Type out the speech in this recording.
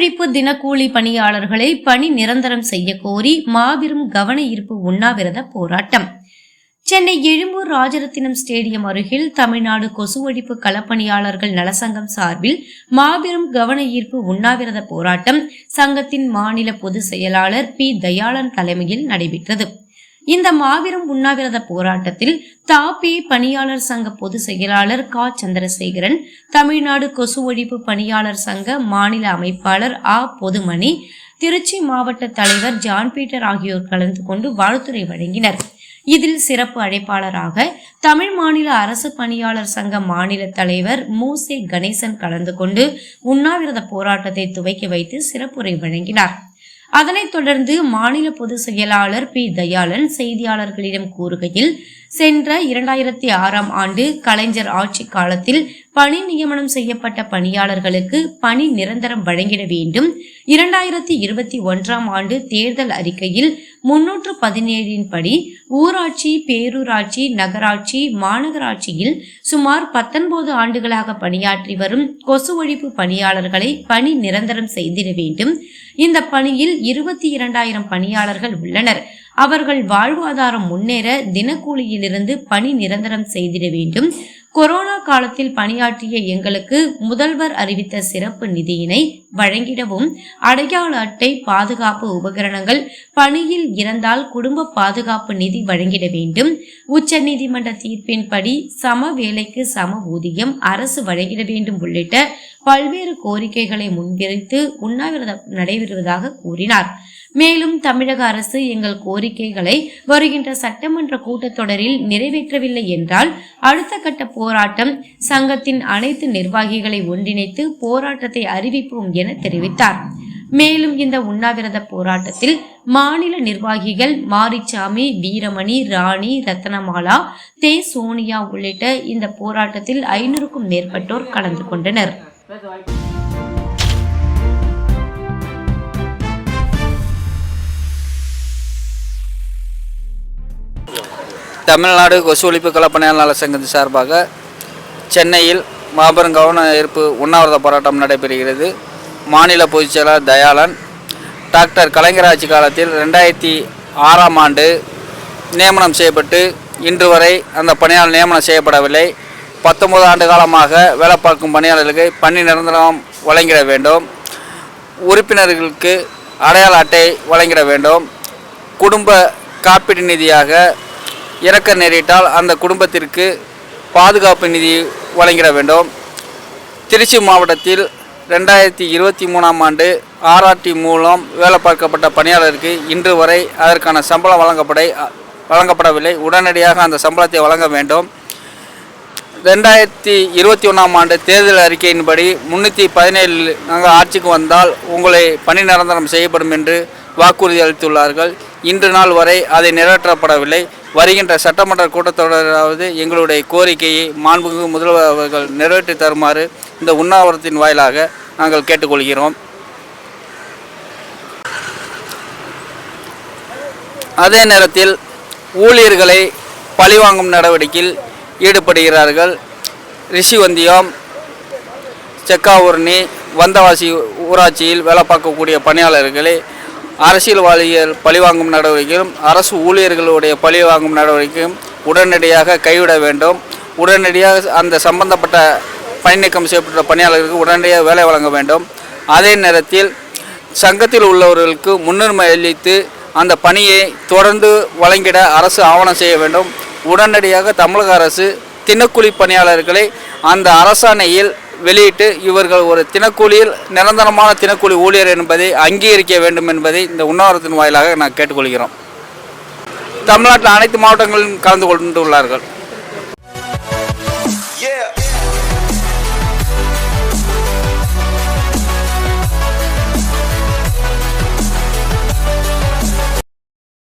கொசு தினக்கூலி பணியாளர்களை பணி நிரந்தரம் செய்ய கோரி மாபெரும் கவன ஈர்ப்பு உண்ணாவிரத போராட்டம். சென்னை எழும்பூர் ராஜரத்தினம் ஸ்டேடியம் அருகில் தமிழ்நாடு கொசு ஒழிப்பு களப்பணியாளர்கள் நலசங்கம் சார்பில் மாபெரும் கவன ஈர்ப்பு உண்ணாவிரத போராட்டம் சங்கத்தின் மாநில பொதுச் செயலாளர் பி. தயாளன் தலைமையில் நடைபெற்றது. இந்த மாபெரும் உண்ணாவிரத போராட்டத்தில் தாபே பணியாளர் சங்க பொதுச் செயலாளர் கா. சந்திரசேகரன் தமிழ்நாடு கொசு ஒழிப்பு பணியாளர் சங்க மாநில அமைப்பாளர் ஆ. பொதுமணி திருச்சி மாவட்ட தலைவர் ஜான் பீட்டர் ஆகியோர் கலந்து கொண்டு வாழ்த்துரை வழங்கினர். இதில் சிறப்பு அழைப்பாளராக தமிழ் மாநில அரசு பணியாளர் சங்க மாநில தலைவர் மூசே கணேசன் கலந்து கொண்டு உண்ணாவிரத போராட்டத்தை துவக்கி வைத்து சிறப்புரை வழங்கினார். அதனைத் தொடர்ந்து மாநில பொதுச் செயலாளர் பி. தயாளன் செய்தியாளர்களிடம் கூறுகையில் சென்ற இரண்டாயிரத்தி ஆறாம் ஆண்டு கலைஞர் ஆட்சி காலத்தில் பணி நியமனம் செய்யப்பட்ட பணியாளர்களுக்கு பணி நிரந்தரம் வழங்கிட வேண்டும். இரண்டாயிரத்தி இருபத்தி ஒன்றாம் ஆண்டு தேர்தல் அறிக்கையில் முன்னூற்று பதினேழின் படி ஊராட்சி பேரூராட்சி நகராட்சி மாநகராட்சியில் சுமார் பத்தொன்பது ஆண்டுகளாக பணியாற்றி வரும் கொசு ஒழிப்பு பணியாளர்களை பணி நிரந்தரம் செய்திட வேண்டும். இந்த பணியில் இருபத்தி இரண்டாயிரம் பணியாளர்கள் உள்ளனர். அவர்கள் வாழ்வாதாரம் முன்னேற தினக்கூலியிலிருந்து பணி நிரந்தரம் செய்திட வேண்டும். கொரோனா காலத்தில் பணியாற்றிய எங்களுக்கு முதல்வர் அறிவித்த சிறப்பு நிதியினை வழங்கிடவும் அடையாள அட்டை பாதுகாப்பு உபகரணங்கள் பணியில் இறந்தால் குடும்ப பாதுகாப்பு நிதி வழங்கிட வேண்டும். உச்ச நீதிமன்ற தீர்ப்பின்படி சம வேலைக்கு சம ஊதியம் அரசு வழங்கிட வேண்டும் உள்ளிட்ட பல்வேறு கோரிக்கைகளை முன்வைத்து உண்ணாவிரதம் நடைபெறுவதாக கூறினார். மேலும் தமிழக அரசு எங்கள் கோரிக்கைகளை வருகின்ற சட்டமன்ற கூட்டத்தொடரில் நிறைவேற்றவில்லை என்றால் அடுத்த கட்ட போராட்டம் சங்கத்தின் அனைத்து நிர்வாகிகளை ஒன்றிணைத்து போராட்டத்தை அறிவிப்போம் என தெரிவித்தார். மேலும் இந்த உண்ணாவிரத போராட்டத்தில் மாநில நிர்வாகிகள் மாரிச்சாமி வீரமணி ராணி ரத்னமாலா தே. சோனியா உள்ளிட்ட இந்த போராட்டத்தில் ஐநூறுக்கும் மேற்பட்டோர் கலந்து கொண்டனர். தமிழ்நாடு கொசு ஒழிப்பு கலப்பணியாளர் சங்கத்தின் சார்பாக சென்னையில் மாபெரும் கவன ஈர்ப்பு உண்ணாவிரத போராட்டம் நடைபெறுகிறது. மாநில பொதுச் செயலாளர் தயாளன் டாக்டர் கலைஞர் ஆட்சி காலத்தில் ரெண்டாயிரத்தி ஆறாம் ஆண்டு நியமனம் செய்யப்பட்டு இன்று வரை அந்த பணியாளர் நியமனம் செய்யப்படவில்லை. பத்தொம்பது ஆண்டு காலமாக வேலை பார்க்கும் பணியாளர்களுக்கு பணி நிரந்தரம் வழங்கிட வேண்டும். உறுப்பினர்களுக்கு அடையாள அட்டை வழங்கிட வேண்டும். குடும்ப காப்பீடு நிதியாக இறக்க நேரிட்டால் அந்த குடும்பத்திற்கு பாதுகாப்பு நிதி வழங்கிட வேண்டும். திருச்சி மாவட்டத்தில் ரெண்டாயிரத்தி இருபத்தி மூணாம் ஆண்டு ஆர்ஆர்டி மூலம் வேலை பார்க்கப்பட்ட பணியாளருக்கு இன்று வரை அதற்கான சம்பளம் வழங்கப்பட வழங்கப்படவில்லை. உடனடியாக அந்த சம்பளத்தை வழங்க வேண்டும். ரெண்டாயிரத்தி இருபத்தி ஒன்றாம் ஆண்டு தேர்தல் அறிக்கையின்படி முன்னூற்றி பதினேழு நாங்கள் ஆட்சிக்கு வந்தால் உங்களை பணி நிரந்தரம் செய்யப்படும் என்று வாக்குறுதி அளித்துள்ளார்கள். இன்று நாள் வரை அதை நிறைவேற்றப்படவில்லை. வருகின்ற சட்டமன்ற கூட்டத்தொடராவது எங்களுடைய கோரிக்கையை மாண்புமிகு முதல்வர் அவர்கள் நிறைவேற்றி தருமாறு இந்த உண்ணாவிரத்தின் வாயிலாக நாங்கள் கேட்டுக்கொள்கிறோம். அதே நேரத்தில் ஊழியர்களை பழிவாங்கும் நடவடிக்கையில் ஈடுபடுகிறார்கள். ரிஷிவந்தியம் செக்காவூர்ணி வந்தவாசி ஊராட்சியில் வேலை பார்க்கக்கூடிய பணியாளர்களை அரசியல்வாதிகள் பழிவாங்கும் நடவடிக்கையும் அரசு ஊழியர்களுடைய பழிவாங்கும் நடவடிக்கையும் உடனடியாக கைவிட வேண்டும். உடனடியாக அந்த சம்பந்தப்பட்ட பணி நீக்கம் செய்யப்பட்ட பணியாளர்களுக்கு உடனடியாக வேலை வழங்க வேண்டும். அதே நேரத்தில் சங்கத்தில் உள்ளவர்களுக்கு முன்னுரிமை அளித்து அந்த பணியை தொடர்ந்து வழங்கிட அரசு ஆவணம் செய்ய வேண்டும். உடனடியாக தமிழக அரசு தினக்கூலி பணியாளர்களை அந்த அரசாணையில் வெளியிட்டு இவர்கள் ஒரு தினக்கூலியில் நிரந்தரமான தினக்கூலி ஊழியர் என்பதை அங்கீகரிக்க வேண்டும் என்பதை இந்த உண்ணாவிரத்தின் வாயிலாக நான் கேட்டுக்கொள்கிறோம். தமிழ்நாட்டில் அனைத்து மாவட்டங்களிலும் கலந்து கொண்டுள்ளார்கள்.